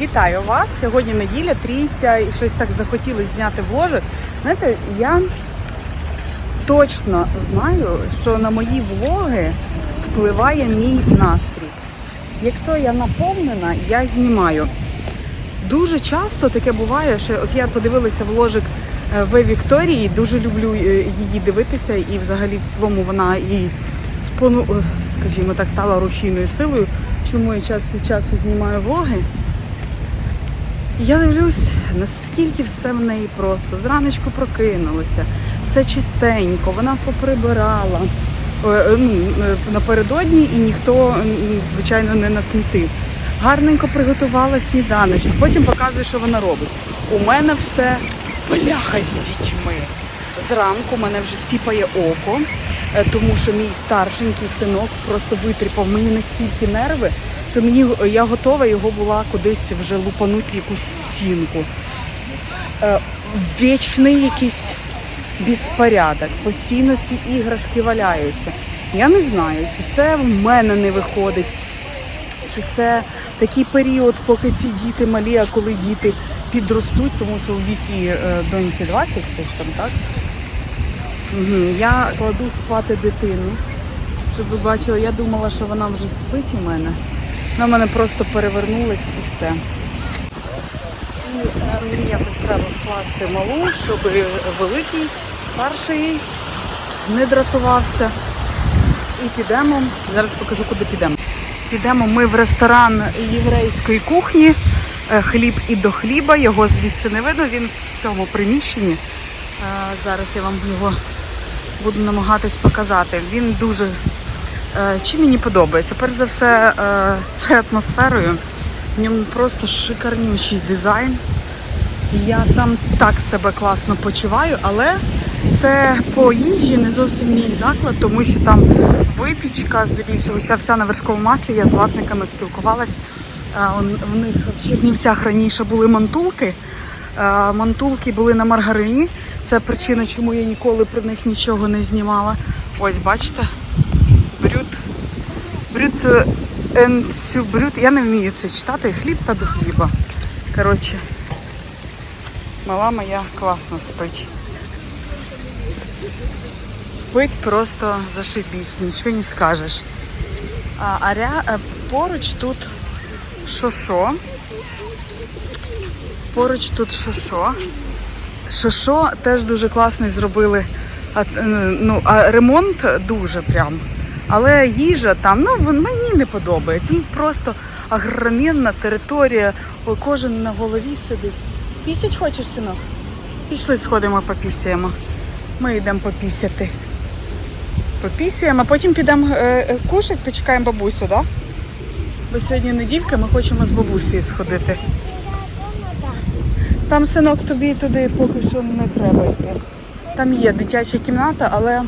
Вітаю вас! Сьогодні неділя, трійця, і щось так захотілося зняти вложик. Знаєте, я точно знаю, що на мої влоги впливає мій настрій. Якщо я наповнена, я знімаю. Дуже часто таке буває, що от я подивилася вложик е, в Вікторії, дуже люблю е, її дивитися, і взагалі в цілому вона і спону, е, скажімо так, стала рушійною силою, чому я час від часу знімаю влоги. Я дивлюсь, наскільки все в неї просто. Зраночку прокинулася, все чистенько, вона поприбирала е, е, ну, е, напередодні і ніхто, звичайно, не насмітив. Гарненько приготувала сніданочок, потім показує, що вона робить. У мене все бляха з дітьми. Зранку мене вже сіпає око, тому що мій старшенький синок просто витріпав мені настільки нерви, що мені я готова його була кудись вже лупанути якусь стінку. Е, Вічний якийсь безпорядок, постійно ці іграшки валяються. Я не знаю, чи це в мене не виходить, чи це такий період, поки ці діти малі, а коли діти підростуть, тому що у вікі е, доньці 26 там, так? Я кладу спати дитину, щоб ви бачили, я думала, що вона вже спить у мене. В мене просто перевернулась і все. І е, мені якось треба вкласти малу, щоб великий, старший не дратувався. І підемо. Зараз покажу, куди підемо. Підемо ми в ресторан єврейської кухні. Е, Хліб і до хліба. Його звідси не видно. Він в цьому приміщенні. Е, Зараз я вам його буду намагатись показати. Він дуже чим мені подобається. Перш за все, е, це атмосферою. В ньому просто шикарнючий дизайн. Я там так себе класно почуваю, але це по їжі не зовсім мій заклад, тому що там випічка здебільшого, хоча вся на вершковому маслі, я з власниками спілкувалась. А, В них в Чернівцях раніше були мантулки. Мантулки були на маргарині. Це причина, чому я ніколи про них нічого не знімала. Ось, бачите, е, and сю брют. Я не вмію це читати. Хліб та до хліба. Коротше, мала моя класно спить. Спить просто зашибісь, нічого не скажеш. А, а ря... е, поруч тут шошо. Поруч тут шошо. Шошо теж дуже класний зробили. А, е, ну, а ремонт дуже прям. Але їжа там, ну мені не подобається. Ну просто агроменна територія. Кожен на голові сидить. Пісять хочеш, синок? Пішли, сходимо, попісяємо. Ми йдемо попісяти. Попісяємо, а потім підемо е, е, кушати, почекаємо бабусю? Да? Бо сьогодні неділька, ми хочемо з бабусею сходити. Там синок тобі туди поки що не треба йти. Там є дитяча кімната, але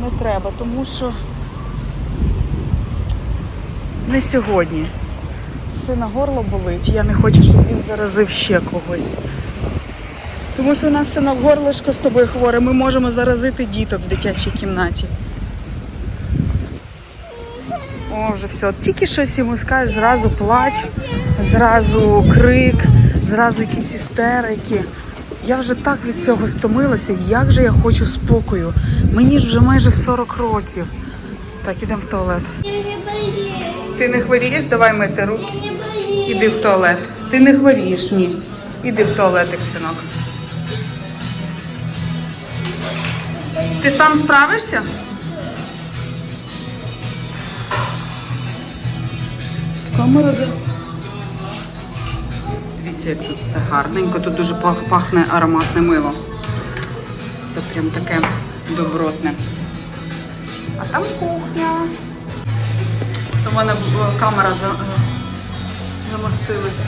не треба, тому що не сьогодні. Сина горло болить, я не хочу, щоб він заразив ще когось. Тому що у нас синок горлишко з тобою хворе, ми можемо заразити діток в дитячій кімнаті. О, вже все. Тільки щось йому скажеш, зразу плач, зразу крик, зразу якісь істерики. Я вже так від цього стомилася, як же я хочу спокою. Мені ж вже майже 40 років. Так, ідемо в туалет. Ти не хворієш? Давай мити руки. Іди в туалет. Ти не хворієш, ні. Іди в туалетик, синок. Ти сам справишся? З камери за. Дивіться, як тут все гарненько. Тут дуже пахне ароматне мило. Це прям таке добротне. А там кухня. У мене е, камера е, замостилась.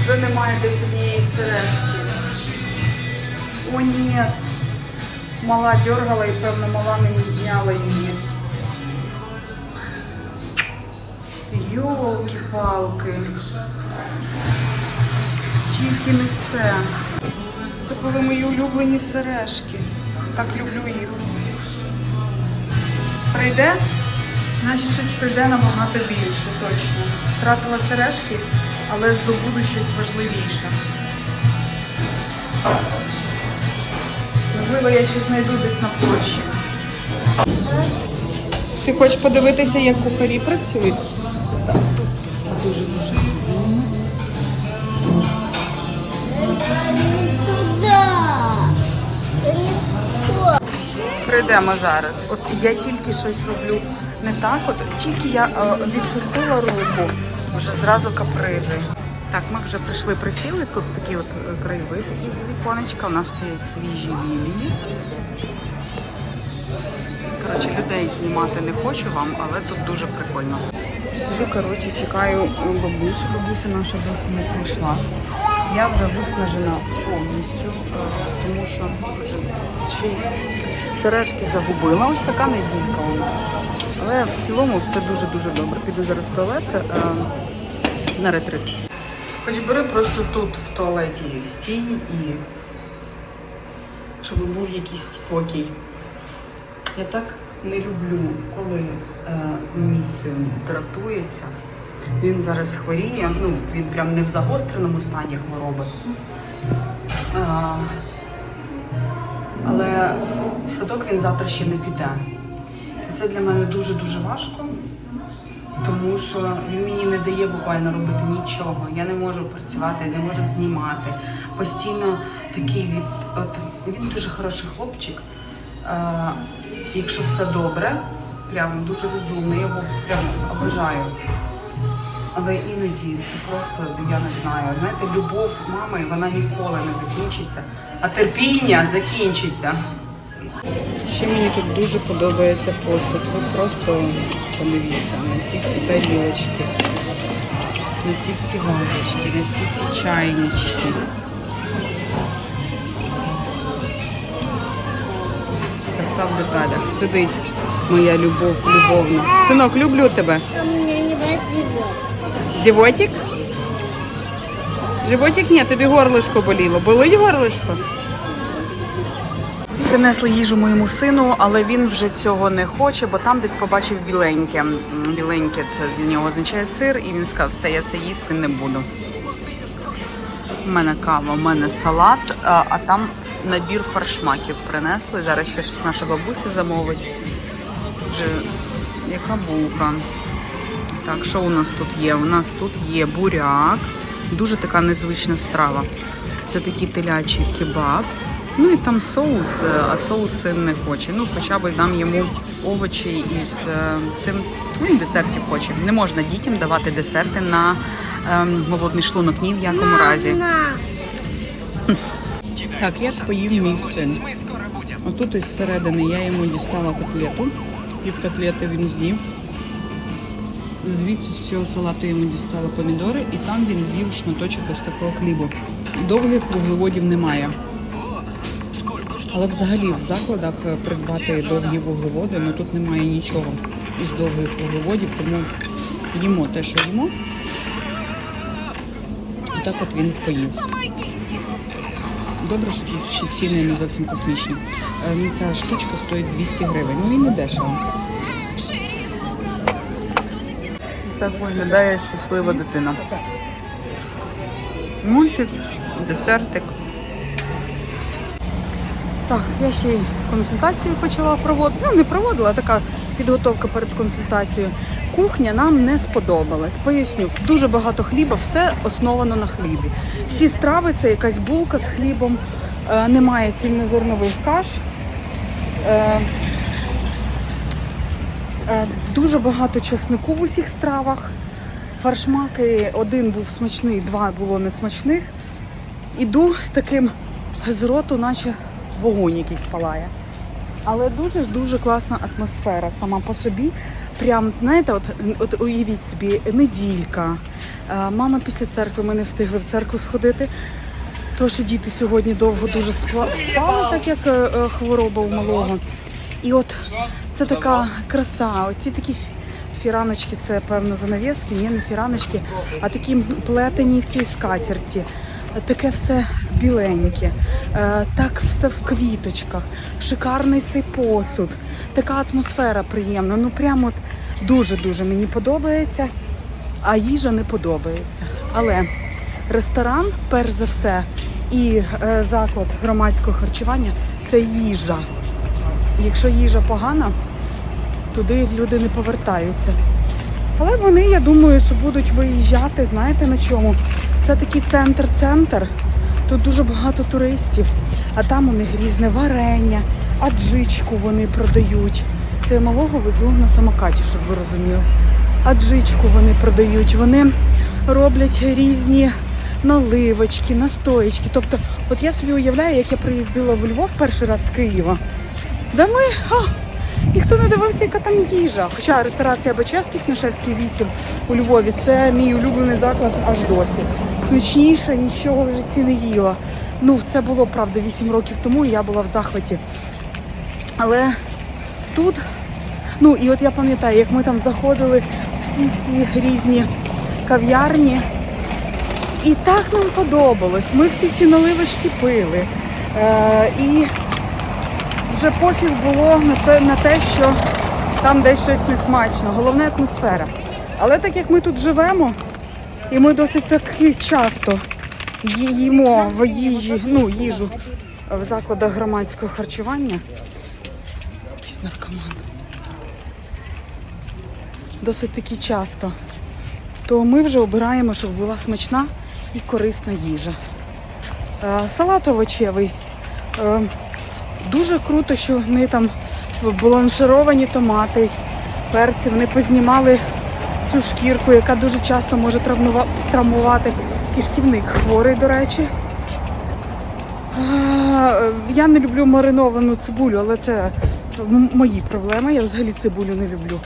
Вже немає десь однієї сережки. О, ні. Мала дергала і, певно, мала мені зняла її. Йолки-палки. Тільки не це. Це були мої улюблені сережки. Так люблю їх. прийде, значить щось прийде набагато більше, точно. Втратила сережки, але здобуду щось важливіше. Можливо, я ще знайду десь на площі. Ти хочеш подивитися, як кухарі працюють? Так, тут все Прийдемо зараз. От я тільки щось роблю не так. От тільки я е, відпустила руку, вже зразу капризи. Так, ми вже прийшли, присіли. Тут такі от е, краєвид із віконечка. У нас стоять свіжі лілії. Коротше, людей знімати не хочу вам, але тут дуже прикольно. Сижу, коротше, чекаю бабусю. Бабуся наша досі не прийшла. Я вже виснажена повністю, е, тому що вже ще сережки загубила. Ось така неділька вона. Але в цілому все дуже-дуже добре. Піду зараз в туалет е, на ретрит. Хоч бери просто тут в туалеті стій і щоб був якийсь спокій. Я так не люблю, коли е, мій син дратується. Він зараз хворіє, ну він прям не в загостреному стані хвороби. А, але в садок він завтра ще не піде. Це для мене дуже-дуже важко, тому що він мені не дає буквально робити нічого. Я не можу працювати, не можу знімати. Постійно такий від. От він дуже хороший хлопчик. Е, якщо все добре, прям дуже розумний, я його прям обожаю. Але іноді це просто, я не знаю, знаєте, любов мами, вона ніколи не закінчиться, а терпіння закінчиться. Ще мені тут дуже подобається посуд. Ви просто подивіться на ці всі тарілочки, на ці всі вазочки, на всі ці чайнички. Краса в деталях. Сидить моя любов, любовна. Синок, люблю тебе. Животик? Животик ні, тобі горлишко боліло. Болить горлишко? Принесли їжу моєму сину, але він вже цього не хоче, бо там десь побачив біленьке. Біленьке це для нього означає сир, і він сказав, все, я це їсти не буду. У мене кава, у мене салат, а, а там набір фаршмаків принесли. Зараз ще щось наша бабуся замовить. Вже яка булка. Так, що у нас тут є? У нас тут є буряк, дуже така незвична страва. Це такий телячий кебаб. Ну і там соус, е, а соус син не хоче. Ну, хоча б дам йому овочі із е, цим. Ну, він десертів хоче. Не можна дітям давати десерти на ем, голодний шлунок ні в якому разі. Так, я поїв мій син. Отут із середини я йому дістала котлету. Пів котлети він з'їв. Звідси з цього салату йому дістала помідори, і там він з'їв шматочок ось такого хлібу. Довгих вуглеводів немає. Але взагалі в закладах придбати довгі вуглеводи, ну тут немає нічого із довгих вуглеводів, тому їмо те, що їмо. І так от він поїв. Добре, що тут ще ціни не зовсім космічні. Е, Ну, ця штучка стоїть 200 гривень. Ну і не дешево. Так виглядає щаслива дитина. Мультик, десертик. Так, я ще й консультацію почала проводити. Ну, не проводила, а така підготовка перед консультацією. Кухня нам не сподобалась. Поясню, дуже багато хліба, все основано на хлібі. Всі страви це якась булка з хлібом, е, немає цільнозернових каш. Е, дуже багато чеснику в усіх стравах. Фаршмаки один був смачний, два було несмачних. Іду з таким з роту, наче вогонь якийсь палає. Але дуже дуже класна атмосфера сама по собі. Прям, знаєте, от, от уявіть собі, неділька. Е, Мама після церкви ми не встигли в церкву сходити. Тож діти сьогодні довго дуже спали, так як е, е, хвороба у малого. І от це така краса. Оці такі фі- фіраночки, це певно занавіски, ні, не фіраночки, а такі плетені ці скатерті. таке все біленьке, е, так все в квіточках, шикарний цей посуд, така атмосфера приємна. Ну прямо от дуже-дуже мені подобається, а їжа не подобається. Але ресторан, перш за все, і е, заклад громадського харчування це їжа. Якщо їжа погана, туди люди не повертаються. Але вони, я думаю, що будуть виїжджати, знаєте на чому? Це такий центр-центр. Тут дуже багато туристів, а там у них різне варення, аджичку вони продають. Це я малого везу на самокаті, щоб ви розуміли. Аджичку вони продають. Вони роблять різні наливочки, настоєчки. Тобто, от я собі уявляю, як я приїздила в Львов перший раз з Києва. Да ми. А, Ніхто не дивився, яка там їжа. Хоча ресторація Бачевських на Шевській 8 у Львові це мій улюблений заклад аж досі. Смачніше нічого в житті не їла. Ну, це було правда 8 років тому, і я була в захваті. Але тут, ну і от я пам'ятаю, як ми там заходили всі ці різні кав'ярні. І так нам подобалось. Ми всі ці наливочки пили. Е, і вже пофіг було на те, на те, що там десь щось несмачно. Головне атмосфера. Але так як ми тут живемо, і ми досить таки часто їмо в їжі, ну, їжу в закладах громадського харчування. Якийсь наркоман. Досить таки часто. То ми вже обираємо, щоб була смачна і корисна їжа. Е, Салат овочевий. Дуже круто, що вони там бланшировані томати, перці, вони познімали цю шкірку, яка дуже часто може травмувати кишківник хворий, до речі. Я не люблю мариновану цибулю, але це мої проблеми. Я взагалі цибулю не люблю.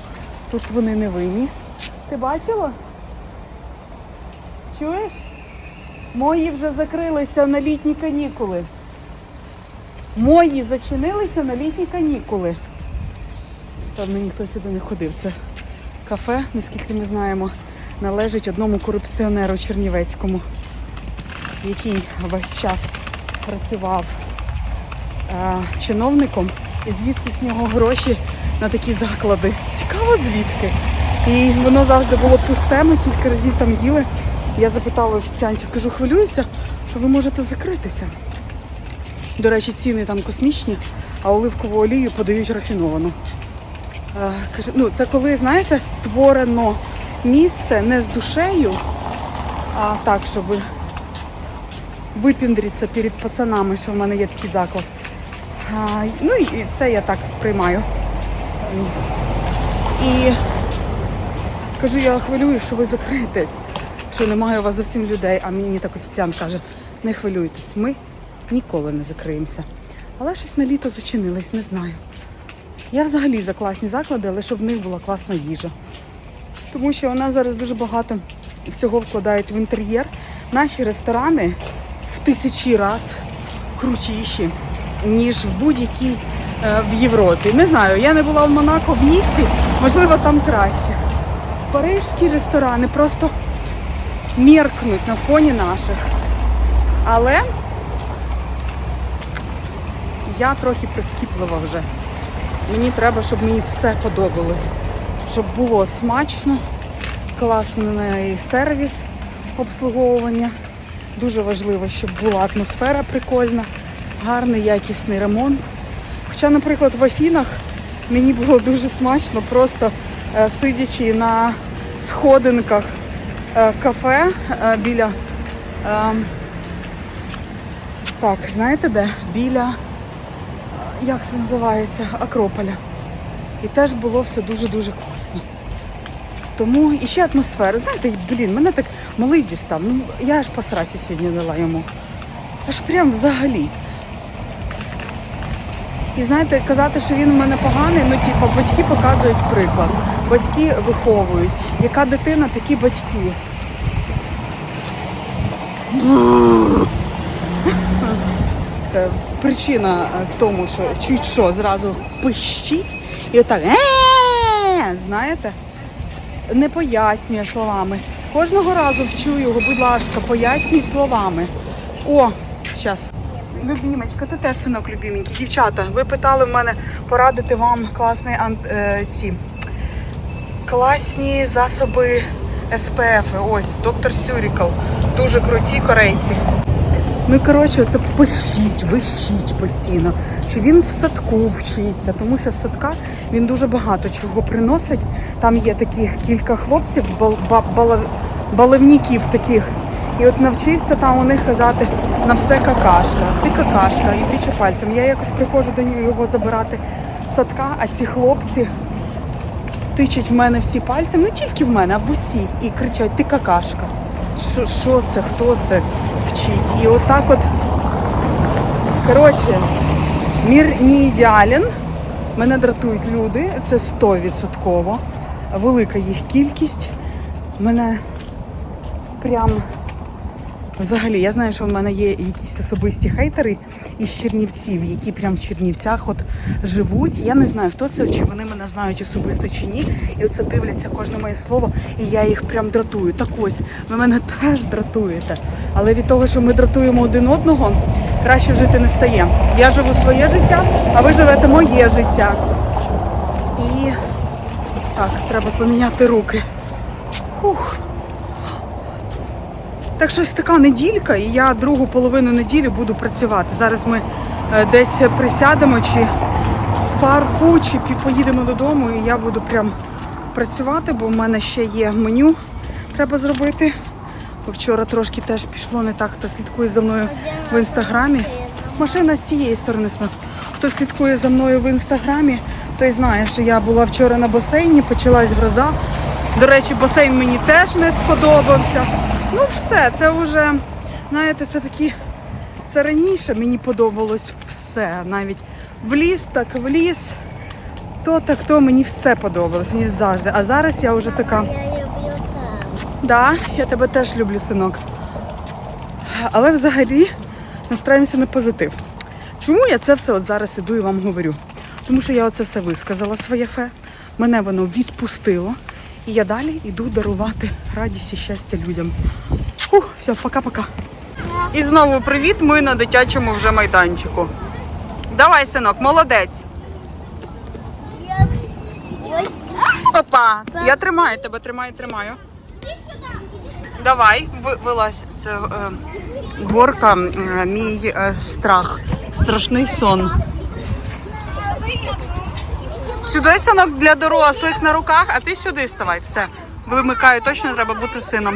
Тут вони не винні. Ти бачила? Чуєш? Мої вже закрилися на літні канікули. Мої зачинилися на літні канікули. Певно, ніхто сюди не ходив. Це кафе, наскільки ми знаємо, належить одному корупціонеру Чернівецькому, який весь час працював е, чиновником, і звідки з нього гроші на такі заклади. Цікаво звідки. І воно завжди було пусте, ми кілька разів там їли. Я запитала офіціантів, кажу, хвилююся, що ви можете закритися. До речі, ціни там космічні, а оливкову олію подають рафіновану. Ну, це коли, знаєте, створено місце не з душею, а так, щоб випіндритися перед пацанами, що в мене є такий заклад. Ну і це я так сприймаю. І кажу, я хвилюю, що ви закриєтесь, що немає у вас зовсім людей, а мені так офіціант каже, не хвилюйтесь, ми ніколи не закриємося. Але щось на літо зачинились, не знаю. Я взагалі за класні заклади, але щоб в них була класна їжа. Тому що у нас зараз дуже багато всього вкладають в інтер'єр. Наші ресторани в тисячі раз крутіші, ніж в будь-якій е, в Європі. Не знаю, я не була в Монако, в Ніці, можливо, там краще. Парижські ресторани просто меркнуть на фоні наших. Але я трохи прискіплива вже. Мені треба, щоб мені все подобалось. Щоб було смачно, класний сервіс обслуговування. Дуже важливо, щоб була атмосфера прикольна, гарний, якісний ремонт. Хоча, наприклад, в Афінах мені було дуже смачно, просто е, сидячи на сходинках е, кафе е, біля. е, так, знаєте де? Біля як це називається, Акрополя. І теж було все дуже-дуже класно. Тому і ще атмосфера. Знаєте, блін, мене так малий дістав. Ну, я аж по сраці сьогодні дала йому. Аж прям взагалі. І знаєте, казати, що він у мене поганий, ну типу, батьки показують приклад. Батьки виховують. Яка дитина, такі батьки. Е, Причина е, в тому, що чуть що зразу пищить і отак «Е-е-е», знаєте, не пояснює словами. Кожного разу вчу його, будь ласка, пояснюй словами. О, зараз. Любімочка, ти теж синок любіменький. Дівчата, ви питали в мене порадити вам класний е, ці класні засоби СПФ. Ось, доктор Сюрікал. Дуже круті корейці. Ну коротше, це пишіть, вищіть постійно, що він в садку вчиться, тому що в садка він дуже багато чого приносить. Там є такі кілька хлопців, бал, таких. І от навчився там у них казати на все какашка. Ти какашка, і тиче пальцем. Я якось приходжу до нього його забирати садка, а ці хлопці тичать в мене всі пальцем, не тільки в мене, а в усіх, і кричать: ти какашка. Що це, хто це вчить? І отак от, коротше, мір не ідеален. Мене дратують люди, це 100%. Велика їх кількість. Мене прям Взагалі, я знаю, що в мене є якісь особисті хейтери із Чернівців, які прям в Чернівцях от живуть. Я не знаю, хто це, чи вони мене знають особисто чи ні. І оце дивляться кожне моє слово, і я їх прям дратую. Так ось, ви мене теж дратуєте. Але від того, що ми дратуємо один одного, краще жити не стає. Я живу своє життя, а ви живете моє життя. І так, треба поміняти руки. Ух. Так щось така неділька, і я другу половину неділі буду працювати. Зараз ми е, десь присядемо чи в парку, чи поїдемо додому, і я буду прям працювати, бо в мене ще є меню. Треба зробити. Бо Вчора трошки теж пішло не так, хто слідкує за мною в інстаграмі. Машина з цієї сторони сна. Хто слідкує за мною в інстаграмі, той знає, що я була вчора на басейні, почалась гроза. До речі, басейн мені теж не сподобався. Ну, все, це вже, знаєте, це такі. Це раніше мені подобалось все. Навіть в ліс, так в ліс. То так, то мені все подобалось, мені завжди. А зараз я вже така. Да, я тебе теж люблю, синок. Але взагалі настраємося на позитив. Чому я це все от зараз іду і вам говорю? Тому що я оце все висказала своє фе, мене воно відпустило, і я далі йду дарувати радість і щастя людям. Фух, все, пока-пока. І знову привіт, ми на дитячому вже майданчику. Давай, синок, молодець. Опа, я тримаю тебе, тримаю, тримаю. Давай, ви- вилазь. Це е, горка, е, мій е, страх, страшний сон. Сюди синок для дорослих на руках, а ти сюди ставай. Все. Вимикаю, точно треба бути сином.